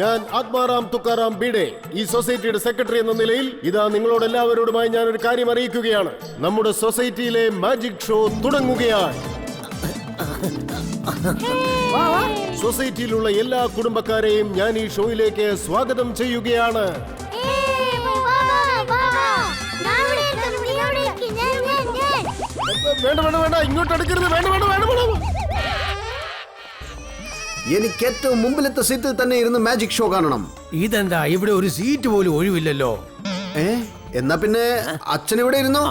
ഞാൻ ആത്മാറാം തുക്കാറാം ബീഡെ ഈ സൊസൈറ്റിയുടെ സെക്രട്ടറി എന്ന നിലയിൽ ഇതാ നിങ്ങളോട് എല്ലാവരോടുമായി ഞാൻ ഒരു കാര്യം അറിയിക്കുകയാണ്. നമ്മുടെ സൊസൈറ്റിയിലെ മാജിക് ഷോ തുടങ്ങുകയാണ്. സൊസൈറ്റിയിലുള്ള എല്ലാ കുടുംബക്കാരെയും ഞാൻ ഈ ഷോയിലേക്ക് സ്വാഗതം ചെയ്യുകയാണ്. വേണ്ട വേണ്ട വേണ്ട. ഇങ്ങോട്ട് എടുക്കരുത്. വേണ്ട വേണ്ട വേണ്ട വേണ്ട. എനിക്ക് ഏറ്റവും മുമ്പിലത്തെ സീറ്റിൽ തന്നെ ഇരുന്ന് മാജിക് ഷോ കാണണം. ഇതെന്താ? ഇവിടെ ഒരു സീറ്റ് പോലും ഒഴിവില്ലല്ലോ. ഏ? എന്നാ പിന്നെ അച്ഛൻ ഇവിടെ ഇരുന്നോ?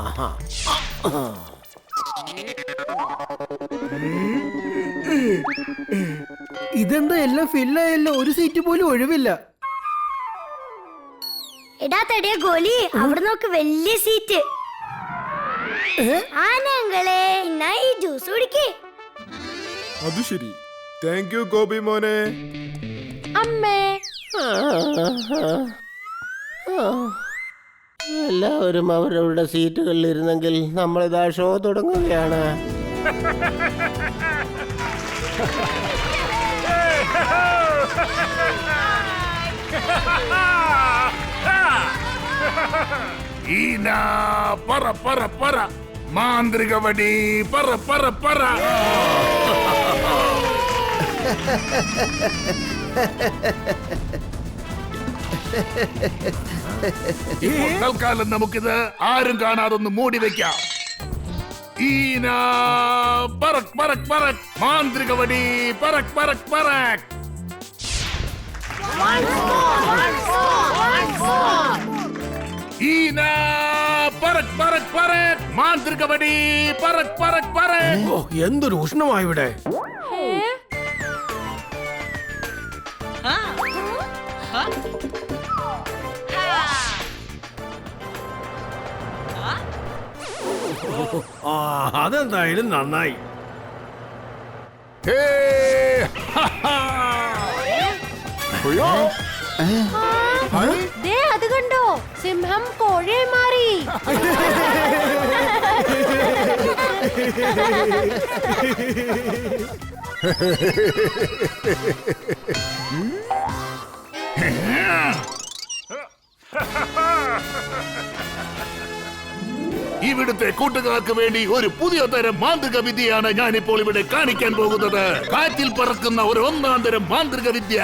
ഇതെന്താ? എല്ലാം ഫില്ലായല്ലോ ഒരു സീറ്റ് പോലും ഒഴിവില്ല. എടാ തടിയ ഗോലി അവിടെ നോക്ക് വലിയ സീറ്റ്. ആനങ്ങളെ ഈ ജ്യൂസ് കുടിക്കേ. അത് ശരി. താങ്ക് യു ഗോപി മോനെ. അമ്മേ. എല്ലാവരും അവരവരുടെ സീറ്റുകളിൽ ഇരുന്നെങ്കിൽ നമ്മൾ ഇതാ ഷോ തുടങ്ങുകയാണ്. ഈന പറ പറ പറ. മാന്ത്രിക വടി പറ പറ പറ. ഇപ്പോൾ തൽക്കാലം നമുക്കിത് ആരും കാണാതൊന്ന് മൂടി വെക്കാം. ഈന പറക് പറക് പറക് മാന്ത്രിക വടി പറക് പറക് പറക് ഈന പറക് പറക് പറക് പറക് പറക് ഓ എന്തൊരു ഉഷ്ണമാ ഇവിടെ. ആ. അതെന്തായാലും നന്നായി. ഹേ, ഹ, ഹാ. അത് കണ്ടോ സിംഹം കോഴയെ മാറി. ഇവിടുത്തെ കൂട്ടുകാർക്ക് വേണ്ടി ഒരു പുതിയ തരം മാന്ത്രിക വിദ്യയാണ് ഞാനിപ്പോൾ ഇവിടെ കാണിക്കാൻ പോകുന്നത്. കാറ്റിൽ പറക്കുന്ന ഒരു ഒന്നാം തരം മാന്ത്രിക വിദ്യ.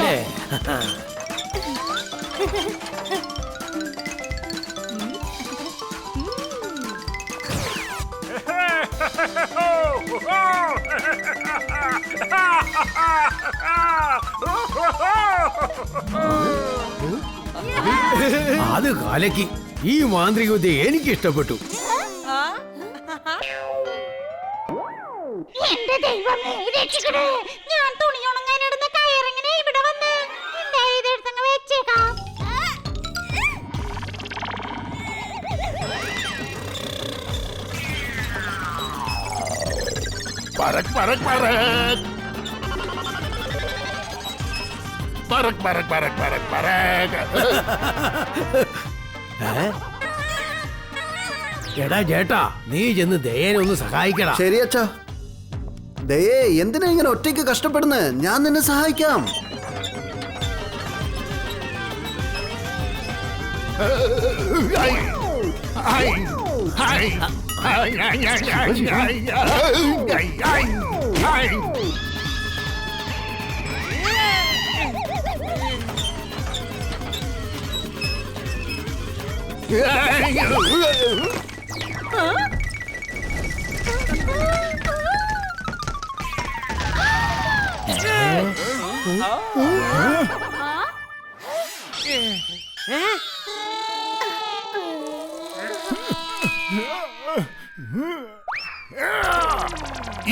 네. അത് കാലയ്ക്ക് ഈ മാന്ത്രിക വിദ്യ എനിക്ക് ഇഷ്ടപ്പെട്ടു എന്റെ ദൈവമേ രക്ഷിക്കണേ. ഞാൻ തുണി ഉണങ്ങാനിടുന്ന കയറിങ്ങനെ ഇവിടെ വന്ന്. എന്താ ഇതെടുത്തങ്ങ് വെച്ചേക്കാം. പറക് പറക് പറക് പറക് പറക് പറക് പറക് പറക് എടാ ചേട്ടാ നീ ചെന്ന് ദയനെ ഒന്ന് സഹായിക്കടാ ശരി അച്ഛാ ദയേ എന്തിനാ ഇങ്ങനെ ഒറ്റയ്ക്ക് കഷ്ടപ്പെടുന്നത് ഞാൻ നിന്നെ സഹായിക്കാം hi hi hi hi hi I, 으아!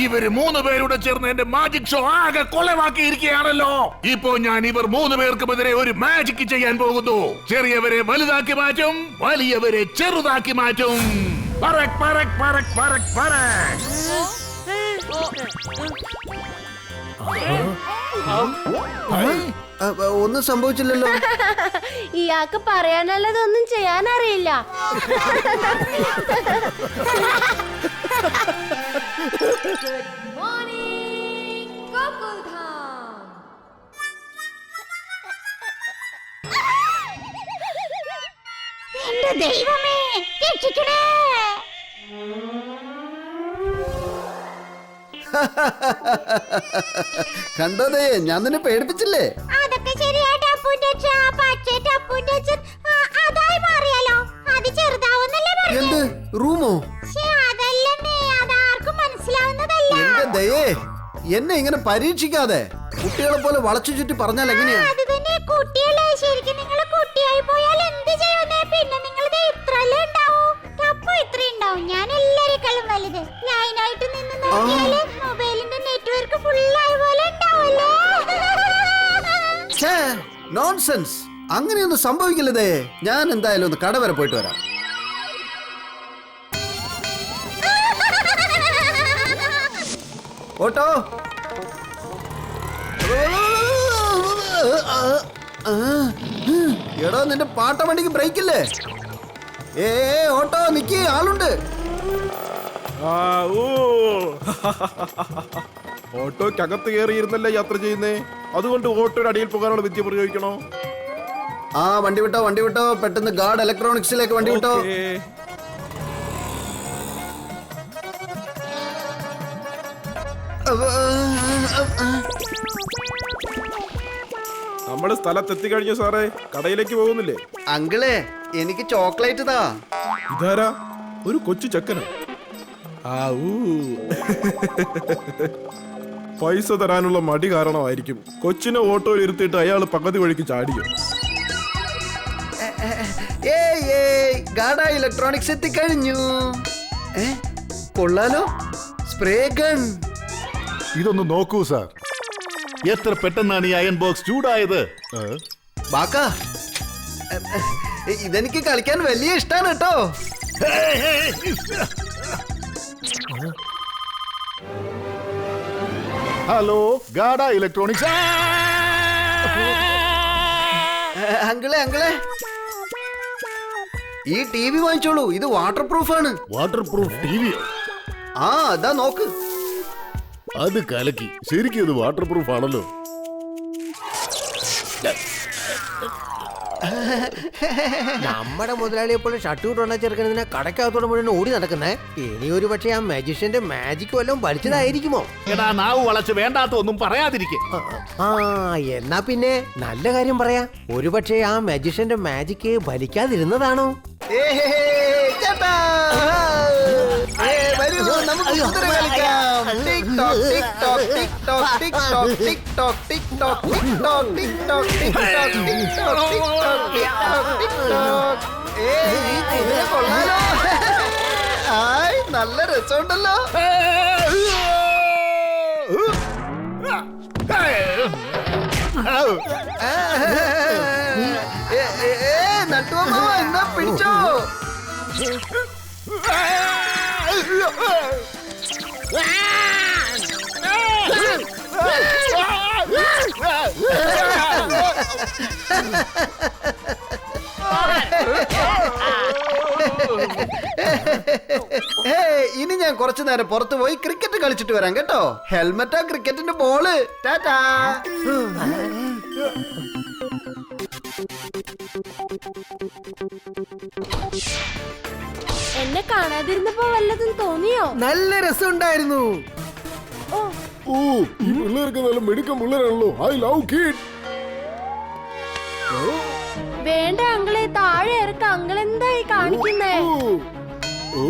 ഇവർ മൂന്ന് പേരുടെ ചേർന്ന് എന്റെ മാജിക് ഷോ ആകെ കൊലവാക്കിയിരിക്കുകയാണല്ലോ. ഇപ്പോ ഞാൻ ഇവർ മൂന്ന് പേർക്കുമെതിരെ ഒരു മാജിക് ചെയ്യാൻ പോകുന്നു. ചെറിയവരെ വലുതാക്കി മാറ്റും വലിയവരെ ചെറുതാക്കി മാറ്റും. പറക് പറക് പറക് പറക് പറക് ഒന്നും സംഭവിച്ചില്ലല്ലോ. ഇയാൾക്ക് പറയാനുള്ളതൊന്നും ചെയ്യാനറിയില്ല. ദൈവമേ കണ്ടതേ ഞാൻ നിന്നെ പേടിപ്പിച്ചില്ലേ? അതൊക്കെ ശരിയായിട്ട് അത് ചെറുതാവുന്നല്ലേ റൂമോ? എന്റെ ദയേ എന്നെ ഇങ്ങനെ പരീക്ഷിക്കാതെ കുട്ടികളെ പോലെ വളച്ചു ചുറ്റി പറഞ്ഞാൽ എങ്ങനെയാണ് അങ്ങനെയൊന്നും സംഭവിക്കില്ലതേ. ഞാൻ എന്തായാലും ഒന്ന് കട വരെ പോയിട്ട് വരാം. ഓട്ടോ. എടോ നിന്റെ പാട്ട വണ്ടിക്ക് ബ്രേക്ക് ഇല്ലേ ഏ ഓട്ടോ നിക്ക് ആളുണ്ട്. ഓട്ടോക്കകത്ത് കയറിയിരുന്നല്ലേ യാത്ര ചെയ്യുന്നേ? അതുകൊണ്ട് ഓട്ടോയുടെ അടിയിൽ പോകാനുള്ള വിദ്യ പ്രയോഗിക്കണോ? ആ വണ്ടി വിട്ടോ വണ്ടി വിട്ടോ. പെട്ടെന്ന് ഗാർഡ് ഇലക്ട്രോണിക്സിലേക്ക് വണ്ടി വിട്ടോ. നമ്മുടെ സ്ഥലത്തെത്തി കഴിഞ്ഞു സാറേ. കടയിലേക്ക് പോകുന്നില്ലേ? അങ്കിളെ എനിക്ക് ചോക്ലേറ്റ് താ. ഇതാരാ? ഒരു കൊച്ചു ചക്കന? പൈസ തരാനുള്ള മടി കാരണമായിരിക്കും. കൊച്ചിനെ ഓട്ടോയിൽ ഇരുത്തിയിട്ട് അയാൾ പകുതി വഴിക്ക് ചാടിയോ? ഗാഡ ഇലക്ട്രോണിക്സ് എത്തിക്കഴിഞ്ഞു. കൊള്ളാലോ. Spray gun. ഇതൊന്ന് നോക്കൂ സാർ. എത്ര പെട്ടെന്നാണ് ഈ അയൺ ബോക്സ് ചൂടായത്? ബാക്ക. ഇതെനിക്ക് കളിക്കാൻ വലിയ ഇഷ്ടമാണ് കേട്ടോ. Hello Gada electronics. അങ്കിളെ അങ്കിളെ. ഈ ടി വി വാങ്ങിച്ചോളൂ. ഇത് വാട്ടർ പ്രൂഫ് ആണ്. വാട്ടർ പ്രൂഫ് ടി വി ആ അതാ നോക്ക്. അത് കലക്കി. ശരിക്കും ഇത് വാട്ടർ പ്രൂഫ് ആണല്ലോ. നമ്മുടെ മുതലാളി എപ്പോഴും ഷർട്ട് വിട്ടുള്ള ചെറുക്കനെ കടക്കകത്തോടെ മുഴുവൻ ഓടി നടക്കുന്നേ. ഇനി ഒരു പക്ഷേ ആ മാജിഷ്യന്റെ മാജിക് വല്ലതും വലിച്ചതായിരിക്കുമോ? എടാ നാവ് വളച്ച് വേണ്ടാത്ത ഒന്നും പറയാതിരിക്കും. ആ എന്നാ പിന്നെ നല്ല കാര്യം പറയാ. ഒരു പക്ഷേ ആ മാജിഷ്യന്റെ മാജിക് ഫലിക്കാതിരുന്നതാണോ നല്ല രസമുണ്ടല്ലോ Oh! ഇനി ഞാൻ കുറച്ചു നേരം പുറത്തു പോയി ക്രിക്കറ്റ് കളിച്ചിട്ട് വരാം കേട്ടോ. ഹെൽമെറ്റാ ക്രിക്കറ്റിന്റെ ബോൾ. ടാറ്റാ. എന്നെ കാണാതിരുന്നപ്പോ വല്ലതും തോന്നിയോ? നല്ല രസമുണ്ടായിരുന്നു. ഓ. ഓ ഈ പിള്ളേർക്ക് നല്ല മെടുക്കം പിള്ളേരാണല്ലോ. I love kid. വേണ്ട അങ്കിളെ താഴെ ഇറക്ക. അങ്കിൾ എന്തായി കാണിക്കുന്നേ? ഓ. ഓ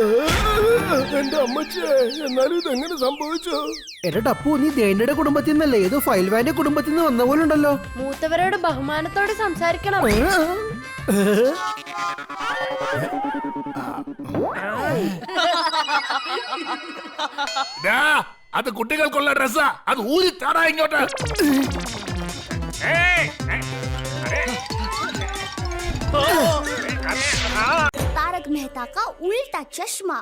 ഓ. എന്റെ അമ്മച്ചേ എന്നാലും ഇതെങ്ങനെ സംഭവിച്ചു? എടാ ടപ്പു നീ ദേണ്ടയുടെ കുടുംബത്തിൽ നിന്നല്ലേ? ഏതോ ഫയൽവാന്റെ കുടുംബത്തിൽ നിന്ന് വന്ന പോലെ ഉണ്ടല്ലോ. മൂത്തവരോട് ബഹുമാനത്തോടെ സംസാരിക്കണം. അത് കുട്ടികൾക്കുള്ള ഡ്രസ്സാ. അത് ഊരി താടാ ഇങ്ങോട്ട്. താരക് മെഹ്ത ഉൾട്ട ചഷ്മ.